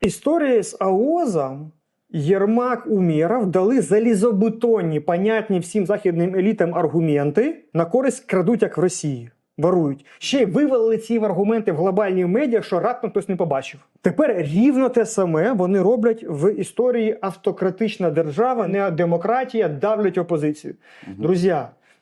Історія з АОЗом Єрмак Умєров дали залізобетонні, понятні всім західним елітам аргументи на користь крадуть, як в Росії. Ворують. Ще й вивели ці аргументи в глобальні медіа, що раптом хтось не побачив. Тепер рівно те саме вони роблять в історії автократична держава, не демократія, давлять опозицію. Друзі,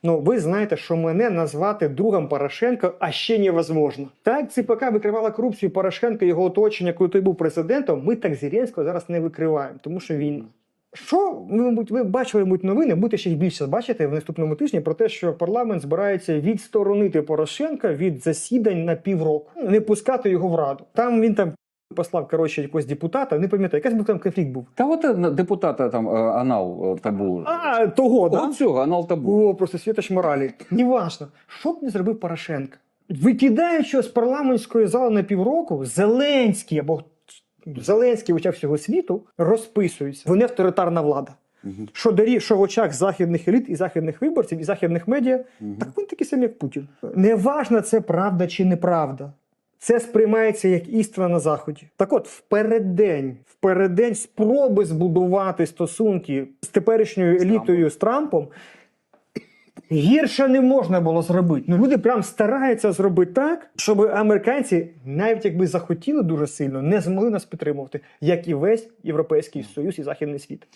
ну ви знаєте, що мене назвати другом Порошенка, а ще невозможно. Так ЦПК викривала корупцію Порошенка, його оточення, коли той був президентом. Ми так Зеленського зараз не викриваємо, тому що війна. Що ви, мабуть, ви бачили мабуть, новини, будете ще й більше бачити в наступному тижні про те, що парламент збирається відсторонити Порошенка від засідань на півроку, Ну, не пускати його в раду. Там він там послав коротше якогось депутата, не пам'ятаю, якась був там конфлікт був. Та от е, депутата там е, анал е, табу. А того, да? От цього анал табу. О, просто світоч моралі. Неважно, що б не зробив Порошенко. Викидаючи з парламентської зали на півроку, Зеленський або Зеленський в очах всього світу розписується. Вони авторитарна влада. Мгм. Що дарі, що в очах західних еліт і західних виборців, і західних медіа, Мгм. так він такий самий, як Путін. Неважно, це правда чи неправда. Це сприймається як істина на заході. Так от, в переддень, в переддень спроби збудувати стосунки з теперішньою елітою з Трампом. Гірше не можна було зробити. Ну люди прям стараються зробити так, щоб американці, навіть якби захотіли дуже сильно, не змогли нас підтримувати, як і весь європейський союз і західний світ.